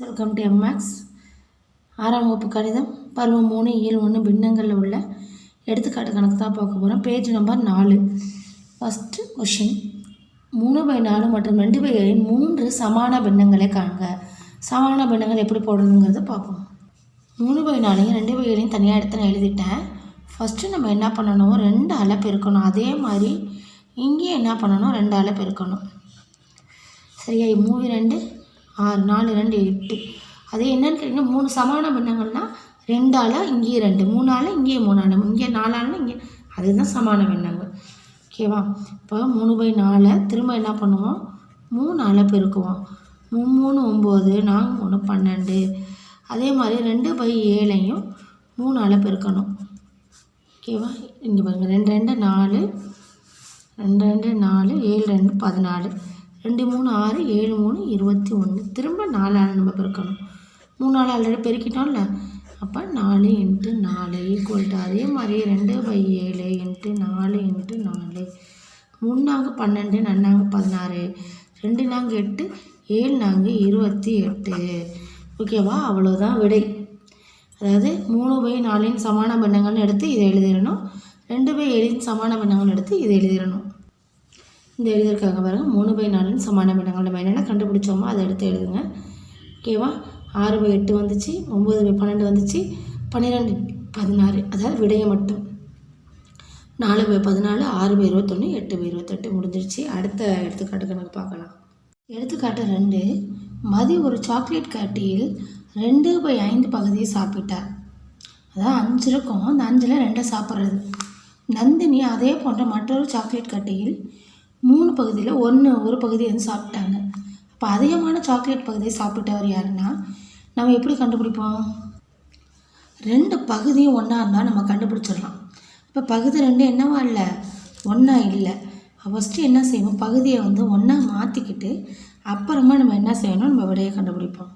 Welcome to MX ஆறாம் வகுப்பு கணிதம் பருவம் மூணு ஏழு ஒன்று பின்னங்களில் உள்ள எடுத்துக்காட்டு கணக்கு தான் பார்க்க போகிறோம் பேஜ் நம்பர் நாலு. ஃபஸ்ட்டு கொஷின் மூணு பை நாலு மற்றும் ரெண்டு பை ஏழின் மூன்று சமான பின்னங்களை காண்க. சமான பின்னங்கள் எப்படி போடுறதுங்கிறத பார்ப்போம். மூணு பை நாலையும் ரெண்டு பை ஏழையும் தனியாக எடுத்து நான் எழுதிட்டேன். ஃபஸ்ட்டு நம்ம என்ன பண்ணணும்? ரெண்டு அலை பெருக்கணும். அதே மாதிரி இங்கேயும் என்ன பண்ணணும்? ரெண்டு அலை பெருக்கணும். சரியா? மூணு ரெண்டு ஆறு நாலு ரெண்டு எட்டு. அது என்னன்னு கேட்டிங்கன்னா மூணு சமான பின்னங்கள்னா ரெண்டு ஆளா இங்கேயும் ரெண்டு. மூணு ஆள் இங்கேயும் மூணு ஆள் இங்கே நாலு இங்கே அதுதான் சமான பின்னங்கள் ஓகேவா இப்போ மூணு பை நாலை திரும்ப என்ன பண்ணுவோம்? மூணு ஆளை பெருக்குவோம். மூ மூணு ஒம்பது நாலு மூணு பன்னெண்டு. அதே மாதிரி ரெண்டு பை ஏழையும் மூணு ஆளை பெருக்கணும். ஓகேவா இங்கே பாருங்கள் ரெண்டு ரெண்டு நாலு. ரெண்டு ரெண்டு நாலு. ஏழு ரெண்டு பதினாலு. ரெண்டு மூணு ஆறு ஏழு மூணு இருபத்தி ஒன்று. திரும்ப நாலு ஆள் நம்ம பெருக்கணும் மூணு நாள் ஆல்ரெடி பெருக்கிட்டோம்ல. அப்போ நாலு இன்ட்டு நாலு ஈக்குவல் டு அதே மாதிரி ரெண்டு பை ஏழு இன்ட்டு நாலு இன்ட்டு நாலு. மூணாங்க பன்னெண்டு நன்னாங்க பதினாறு. ரெண்டு நாங்க எட்டு ஏழு நாங்க இருபத்தி எட்டு. ஓகேவா அவ்வளோதான் விடை. அதாவது மூணு பை நாலின் சமான பின்னங்கள்னு எடுத்து இதை எழுதிடணும். ரெண்டு பை ஏழின் சமான பின்னங்கள் எடுத்து இதை எழுதிடணும். இந்த எழுதியிருக்காங்க பாருங்கள் மூணு பை நாலுன்னு சமான பின்னங்கள் நம்ம என்னென்ன கண்டுபிடிச்சோமோ அதை எடுத்து எழுதுங்க. ஓகேவா ஆறு பை எட்டு வந்துச்சு. ஒம்பது பை பன்னெண்டு வந்துச்சு. பன்னிரெண்டு பதினாறு. அதாவது விடையை மட்டும். நாலு பை பதினாலு ஆறு பை இருபத்தொன்று எட்டு பை இருபத்தெட்டு முடிஞ்சிருச்சு. அடுத்த எடுத்துக்காட்டு கணக்கு பார்க்கலாம். எடுத்துக்காட்டு ரெண்டு. மதி ஒரு சாக்லேட் கட்டியில் ரெண்டு பை ஐந்து பகுதியை சாப்பிட்டார். அதான் அஞ்சு இருக்கும். அந்த அஞ்சில் ரெண்டை சாப்பிட்றது. நந்தினி அதே போன்ற மற்றொரு சாக்லேட் கட்டியில் மூணு பகுதியில் ஒன்று ஒரு பகுதியை வந்து சாப்பிட்டாங்க. அப்போ அதிகமான சாக்லேட் பகுதியை சாப்பிட்டவர் யாருன்னா நம்ம எப்படி கண்டுபிடிப்போம்? ரெண்டு பகுதியும் ஒன்றா இருந்தால் நம்ம கண்டுபிடிச்சிடலாம். இப்போ பகுதி ரெண்டு என்னவா இல்லை? ஒன்றா இல்லை. ஃபஸ்ட்டு என்ன செய்வோம்? பகுதியை வந்து ஒன்றா மாற்றிக்கிட்டு அப்புறமா நம்ம என்ன செய்யணும் நம்ம விடையை கண்டுபிடிப்போம்.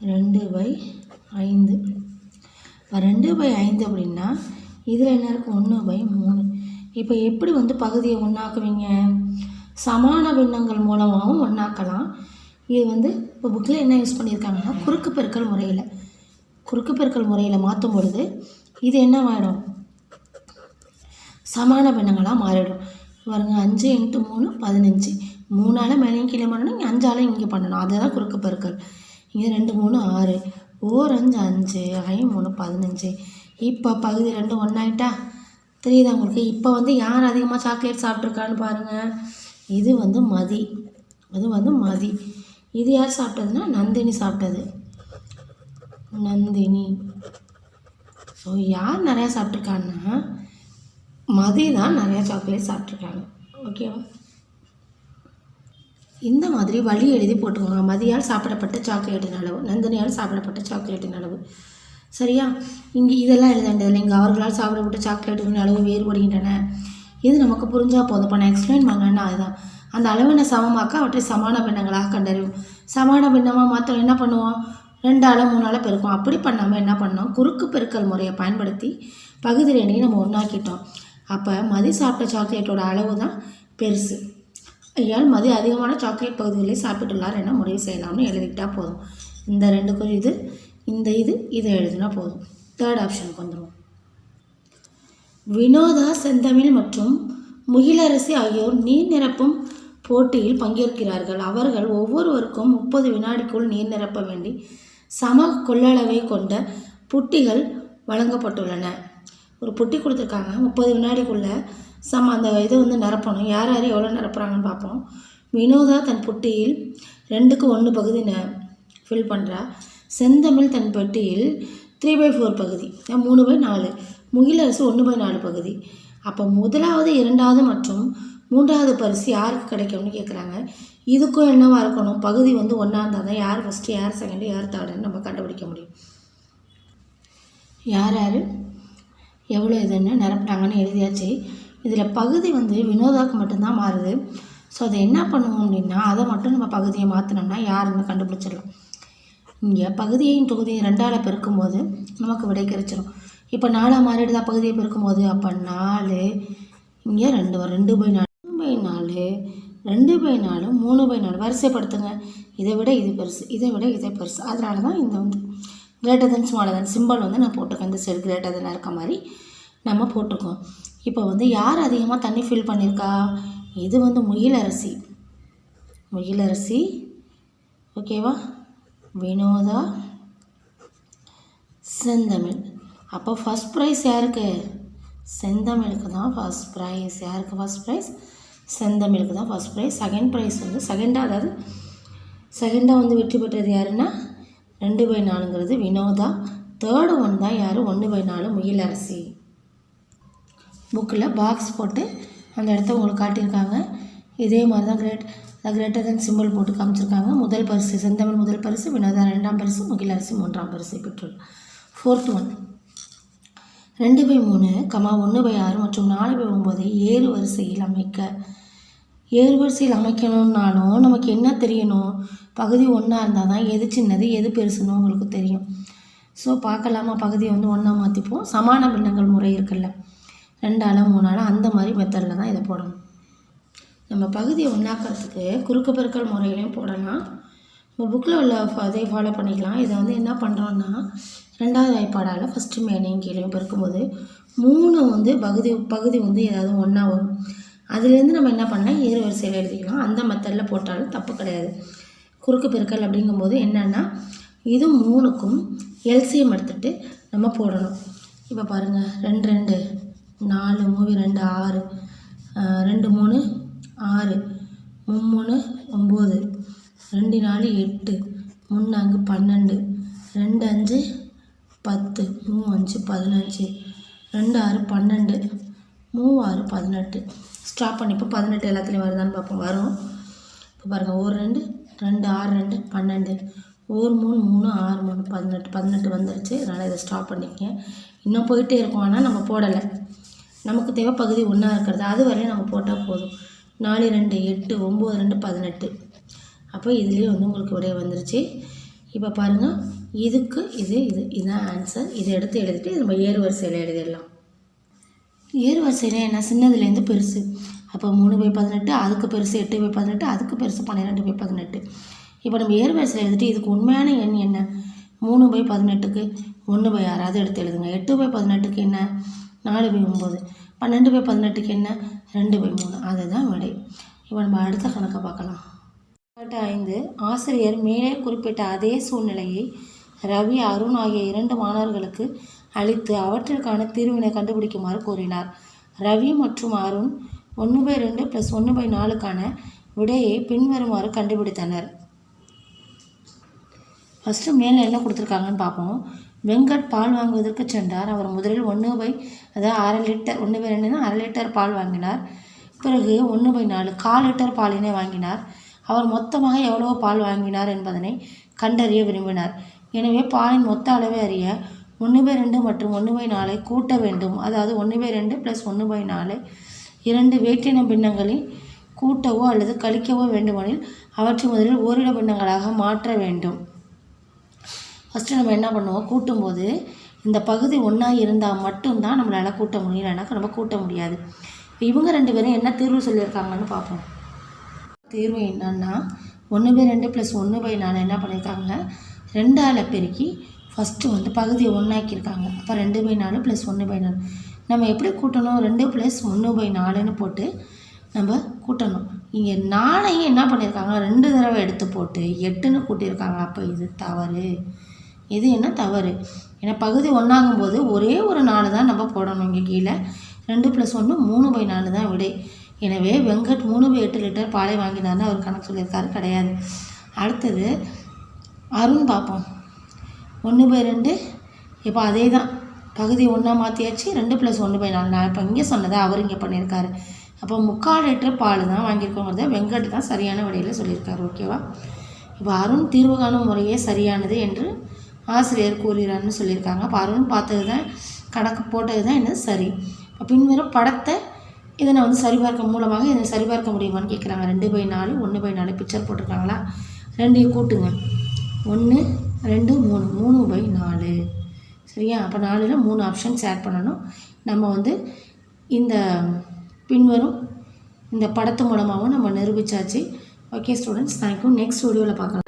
ரெண்டு பை ஐந்து. இப்போ ரெண்டு பை ஐந்து அப்படின்னா இதில் என்ன இருக்குது ஒன்று பை மூணு. இப்போ எப்படி வந்து பகுதியை ஒன்றாக்குவீங்க சமான பின்னங்கள் மூலமாகவும் ஒன்றாக்கலாம் இது வந்து இப்போ புக்கில் என்ன யூஸ் பண்ணியிருக்காங்கன்னா குறுக்கு பெருக்கல் முறையில். குறுக்கு பெருக்கல் முறையில் மாற்றும் பொழுது இது என்னவாயிடும்? சமான பின்னங்களாக மாறிடும். பாருங்க அஞ்சு இன்ட்டு மூணு பதினஞ்சு. மூணால் மேலேயும் கீழே பண்ணணும் இங்கே அஞ்சாலும் இங்கே பண்ணணும். அதுதான் குறுக்கு பெருக்கல். இங்கே ரெண்டு மூணு ஆறு. ஓர் அஞ்சு அஞ்சு. ஐ மூணு பதினஞ்சு. இப்போ பகுதி ரெண்டு ஒன்றாயிட்டா தெரியுதா உங்களுக்கு? இப்போ வந்து யார் அதிகமாக சாக்லேட் சாப்பிட்ருக்கான்னு பாருங்கள் இது வந்து மதி. அது வந்து மதி. இது யார் சாப்பிட்டதுன்னா நந்தினி சாப்பிட்டது. நந்தினி. ஸோ யார் நிறையா சாப்பிட்ருக்காங்கன்னா மதி தான் நிறையா சாக்லேட் சாப்பிட்ருக்காங்க ஓகேவா இந்த மாதிரி வழி எழுதி போட்டுக்கோங்க. மதியால் சாப்பிடப்பட்ட சாக்லேட்டின் அளவு நந்தினியால் சாப்பிடப்பட்ட சாக்லேட்டின் அளவு. சரியா? இங்கே இதெல்லாம் எழுத இங்கே அவர்களால் சாப்பிடப்பட்ட சாக்லேட்டுகளின் அளவு வேறுபடுகின்றன. இது நமக்கு புரிஞ்சால் போதும். இப்போ நான் எக்ஸ்பிளைன் பண்ணேன்னா அதுதான். அந்த அளவினை சமமாக்க? அவற்றை சமான பின்னங்களாக கண்டறியும் சமான பின்னமாக மாத்திரம் என்ன பண்ணுவோம்? ரெண்டு ஆளை மூணு பெருக்கும் அப்படி பண்ணாமல் என்ன பண்ணோம்? குறுக்கு பெருக்கல் முறையை பயன்படுத்தி பகுதி ரெண்டையும் நம்ம ஒன்றாக்கிட்டோம் அப்போ மதி சாப்பிட்ட சாக்லேட்டோட அளவு தான் பெருசு. ஐயால் மதி அதிகமான சாக்லேட் பகுதிகளை சாப்பிட்டுள்ளார் என முடிவு செய்யலாம்னு எழுதிக்கிட்டால் போதும். இந்த ரெண்டுக்கும் இது இந்த இது இதை எழுதினா போதும். தேர்ட் ஆப்ஷனுக்கு வந்துடுவோம் வினோதா செந்தமிழ் மற்றும் முகிலரசி ஆகியோர் நீர் நிரப்பும் போட்டியில் பங்கேற்கிறார்கள். அவர்கள் ஒவ்வொருவருக்கும் முப்பது வினாடிக்குள் நீர் நிரப்ப வேண்டி சம கொள்ளளவை கொண்ட புட்டிகள் வழங்கப்பட்டுள்ளன. ஒரு புட்டி கொடுத்துருக்காங்க. முப்பது வினாடிக்குள்ளே சம அந்த இதை வந்து நிரப்பணும். யார் யார் எவ்வளோ நிரப்புறாங்கன்னு பார்ப்போம். வினோதா தன் புட்டியில் ரெண்டுக்கு ஒன்று பகுதி ந ஃபில் பண்ணுறா செந்தமிழ் தன் பெட்டியில் த்ரீ பை ஃபோர் பகுதி மூணு பை நாலு. முகிலரசு ஒன்று பை நாலு பகுதி. அப்போ முதலாவது இரண்டாவது மற்றும் மூன்றாவது பரிசு யாருக்கு கிடைக்கும்னு கேட்குறாங்க இதுக்கும் என்னவாக இருக்கணும்? பகுதி வந்து ஒன்றா இருந்தால் தான் யார் ஃபஸ்ட்டு யார் செகண்டு யார் தேர்டுன்னு நம்ம கண்டுபிடிக்க முடியும். யார் யார்? எவ்வளோ இதுன்னு நிரப்புனாங்கன்னு எழுதியாச்சு. இதில் பகுதி வந்து வினோதாவுக்கு மட்டும்தான் மாறுது. ஸோ அதை என்ன பண்ணுவோம் அப்படின்னா அதை மட்டும் நம்ம பகுதியை மாற்றினோம்னா யாருன்னு கண்டுபிடிச்சிடலாம். இங்கே பகுதியையும் தொகுதியும் ரெண்டால் பெருக்கும்போது நமக்கு விடை கிடைச்சிடும் இப்போ நாலாக மாறிடுதா பகுதியை பெருக்கும்போது அப்போ நாலு இங்கே ரெண்டு ரெண்டு பை நாலு பை நாலு ரெண்டு பை நாலு மூணு பை நாலு. வரிசைப்படுத்துங்க. இதை விட இது பெருசு இதை விட இதை பெருசு. அதனால தான் இந்த வந்து greater than smaller than simple வந்து நான் போட்டிருக்கேன். இந்த சைடு கிரேட்டர் தான் இருக்க மாதிரி நம்ம போட்டிருக்கோம். இப்போ வந்து யார் அதிகமாக தண்ணி ஃபில் பண்ணியிருக்கா இது வந்து முயலரசி முயலரசி ஓகேவா வினோதா? செந்தமிழ். அப்போ ஃபஸ்ட் ப்ரைஸ் யாருக்கு? செந்தமிழுக்கு தான் ஃபஸ்ட் ப்ரைஸ் யாருக்கு ஃபஸ்ட் ப்ரைஸ் செந்தமிழுக்கு தான் ஃபஸ்ட் ப்ரைஸ் செகண்ட் ப்ரைஸ் வந்து செகண்டாக அதாவது செகண்டாக வந்து வெற்றி பெற்றது யாருன்னா? ரெண்டு பை நாலுங்கிறது வினோதா. தேர்டு ஒன் தான் யார்? ஒன்று பை நாலு முயலரசி புக்கில் பாக்ஸ் போட்டு அந்த இடத்த உங்களுக்கு காட்டியிருக்காங்க. இதே மாதிரி தான் கிரேட் கிரேட்டர் தென் சிம்பிள் போட்டு காமிச்சிருக்காங்க. முதல் பரிசு செந்தமிழ் முதல் பரிசு வினோதா ரெண்டாம் பரிசு முகிலரசி மூன்றாம் பரிசு பெற்றோர். ஃபோர்த் ஒன் ரெண்டு பை மூணு கமா ஒன்று பை ஆறு மற்றும் நாலு பை ஒம்பது ஏறு வரிசையில் அமைக்க. ஏறு வரிசையில் அமைக்கணும்னாலும் நமக்கு என்ன தெரியணும்? பகுதி ஒன்றா இருந்தால் தான் எது சின்னது எது பெருசுன்னு உங்களுக்கு தெரியும். ஸோ பார்க்கலாமா? பகுதியை வந்து ஒன்றா மாற்றிப்போம் சமான பின்னங்கள் முறை இருக்குல்ல. ரெண்டாலும் மூணாலும் அந்த மாதிரி மெத்தடில் தான் இதை போடணும். நம்ம பகுதியை ஒன்றாக்கிறதுக்கு குறுக்கு பெருக்கல் முறையிலையும் போடலாம். நம்ம புக்கில் உள்ள ஃப- அதை ஃபாலோ பண்ணிக்கலாம். இதை வந்து என்ன பண்ணுறோன்னா ரெண்டாவது வாய்ப்பாடால் ஃபஸ்ட்டு மேனையும் கீழேயும் பெருக்கும்போது மூணு வந்து பகுதி பகுதி வந்து ஏதாவது ஒன்றா வரும். அதுலேருந்து நம்ம என்ன பண்ணால் ஏறு வரிசையில் எழுதிக்கலாம். அந்த மெத்தடில் போட்டாலும் தப்பு கிடையாது. குறுக்கு பெருக்கல் அப்படிங்கும்போது என்னென்னா இது மூணுக்கும் எல்சிஎம் எடுத்துட்டு நம்ம போடணும். இப்போ பாருங்கள் ரெண்டு ரெண்டு நாலு மூவி ரெண்டு ஆறு ரெண்டு மூணு ஆறு. மும்மூணு ஒம்பது. ரெண்டு நாலு எட்டு. முன்னாங்கு பன்னெண்டு. ரெண்டு அஞ்சு பத்து. மூணு அஞ்சு பதினஞ்சு. ரெண்டு ஆறு பன்னெண்டு. மூணு ஆறு பதினெட்டு. ஸ்டாப் பண்ணி. இப்போ பதினெட்டு எல்லாத்துலேயும் வருதான்னு பார்ப்போம். வரும். இப்போ பாருங்கள் ஒரு ரெண்டு ரெண்டு ஆறு ரெண்டு பன்னெண்டு. ஒரு மூணு மூணு ஆறு மூணு பதினெட்டு. பதினெட்டு வந்துருச்சு. அதனால் இதை ஸ்டாப் பண்ணிக்கங்க. இன்னும் போயிட்டே இருக்கும். ஆனால் நம்ம போடலை. நமக்கு தேவை பகுதி ஒன்றா இருக்கிறது. அது வரையும் நம்ம போட்டால் போதும். நாலு ரெண்டு எட்டு ஒம்பது ரெண்டு பதினெட்டு. அப்போ இதுலேயே வந்து உங்களுக்கு விடைய வந்துருச்சு. இப்போ பாருங்கள் இதுக்கு இது இது இதுதான் ஆன்சர் இதை எடுத்து எழுதிட்டு நம்ம ஏறு வரிசையில் எழுதிடலாம். ஏறு வரிசையில் என்ன? சின்னதுலேருந்து பெருசு. அப்போ மூணு பை பதினெட்டு அதுக்கு பெருசு எட்டு பை பதினெட்டு அதுக்கு பெருசு பன்னிரெண்டு பை பதினெட்டு. இப்போ நம்ம ஏறு வரிசையில் எழுதிட்டு இதுக்கு உண்மையான எண் என்ன? மூணு பை பதினெட்டுக்கு ஒன்று பை ஆறு. அதை எடுத்து எழுதுங்க. எட்டு பை பதினெட்டுக்கு என்ன? நாலு பை ஒம்பது. பன்னெண்டு பை பதினெட்டுக்கு என்ன? ரெண்டு பை மூணு. அதுதான் விடை. இப்போ நம்ம அடுத்த கணக்கை பார்க்கலாம். ஐந்து. ஆசிரியர் மேலே குறிப்பிட்ட அதே சூழ்நிலையை ரவி அருண் ஆகிய இரண்டு மாணவர்களுக்கு அளித்து அவற்றிற்கான தீர்வினை கண்டுபிடிக்குமாறு கூறினார். ரவி மற்றும் அருண் ஒன்று பை ரெண்டு ப்ளஸ் ஒன்று பை நாலுக்கான விடையை பின்வருமாறு கண்டுபிடித்தனர். ஃபஸ்ட்டு மேலே என்ன கொடுத்துருக்காங்கன்னு பார்ப்போம். வெங்கட் பால் வாங்குவதற்கு சென்றார். அவர் முதலில் ஒன்று பை அதாவது அரை லிட்டர் ஒன்று பை ரெண்டு அரை லிட்டர் பால் வாங்கினார். பிறகு ஒன்று பை நாலு கால் லிட்டர் பாலினை வாங்கினார். அவர் மொத்தமாக எவ்வளவு பால் வாங்கினார் என்பதனை கண்டறிய விரும்பினார். எனவே பாலின் மொத்த அளவை அறிய ஒன்று பை ரெண்டு மற்றும் ஒன்று பை நாலை கூட்ட வேண்டும். அதாவது ஒன்று பை ரெண்டு ப்ளஸ் ஒன்று பை நாலு இரண்டு வேற்றின பின்னங்களில் கூட்டவோ அல்லது கழிக்கவோ வேண்டுமெனில் அவற்றை முதலில் ஓரிட பின்னங்களாக மாற்ற வேண்டும். ஃபஸ்ட்டு நம்ம என்ன பண்ணுவோம்? கூட்டும்போது இந்த பகுதி ஒன்றா இருந்தால் மட்டும்தான் நம்மளால் கூட்ட முடியும் இல்லைனாக்கா நம்ம கூட்ட முடியாது. இவங்க ரெண்டு பேரும் என்ன தீர்வு சொல்லியிருக்காங்கன்னு பார்ப்போம். தீர்வு என்னன்னா ஒன்று பை ரெண்டு ப்ளஸ் ஒன்று பை நாலு என்ன பண்ணியிருக்காங்க? ரெண்டால் பெருக்கி ஃபஸ்ட்டு வந்து பகுதியை ஒன்றாக்கியிருக்காங்க அப்போ ரெண்டு பை நாலு ப்ளஸ் ஒன்று பை நாலு. நம்ம எப்படி கூட்டணும்? ரெண்டு ப்ளஸ் ஒன்று பை நாலுன்னு போட்டு நம்ம கூட்டணும். இங்கே நாளையும் என்ன பண்ணியிருக்காங்க? ரெண்டு தடவை எடுத்து போட்டு எட்டுன்னு கூட்டியிருக்காங்க. அப்போ இது தவறு. இது என்ன தவறு? ஏன்னா பகுதி ஒன்றாகும் போது ஒரே ஒரு நாலு தான் நம்ம போடணும் இங்கே கீழே. ரெண்டு ப்ளஸ் ஒன்று மூணு பை நாலு தான் விடை. எனவே வெங்கட் மூணு பை எட்டு லிட்டர் பாலை வாங்கினார்னு அவர் கணக்கு சொல்லியிருக்காரு கிடையாது. அடுத்தது அருண் பார்ப்போம் ஒன்று பை ரெண்டு இப்போ அதே தான் பகுதி ஒன்றா மாற்றியாச்சு ரெண்டு ப்ளஸ் ஒன்று பை நாலு நான் இப்போ இங்கே சொன்னதை அவர் இங்கே பண்ணியிருக்காரு. அப்போ முக்கால் லிட்டர் பால் தான் வாங்கியிருக்கோங்கிறத வெங்கட் தான் சரியான விடையில் சொல்லியிருக்காரு ஓகேவா இப்போ அருண் தீர்வு காணும் முறையே சரியானது என்று ஆசிரியர் கூறுகிறார்னு சொல்லியிருக்காங்க. அப்போ அருண் பார்த்தது தான் கணக்கு போட்டது தான் என்ன சரி பின்வரும் படத்தை இதை நான் வந்து சரிபார்க்க மூலமாக இதை சரிபார்க்க முடியுமான்னு கேட்குறாங்க. ரெண்டு பை நாலு ஒன்று பை நாலு பிக்சர் போட்டிருக்காங்களா? ரெண்டையும் கூட்டுங்க. ஒன்று ரெண்டு மூணு. மூணு பை நாலு. சரியா? அப்போ நாலில் மூணு ஆப்ஷன்ஸ் ஆட் பண்ணணும். நம்ம வந்து இந்த பின்வரும் இந்த படத்து மூலமாகவும் நம்ம நிரூபித்தாச்சு okay students thank you next வீடியோவில் பார்க்கலாம்.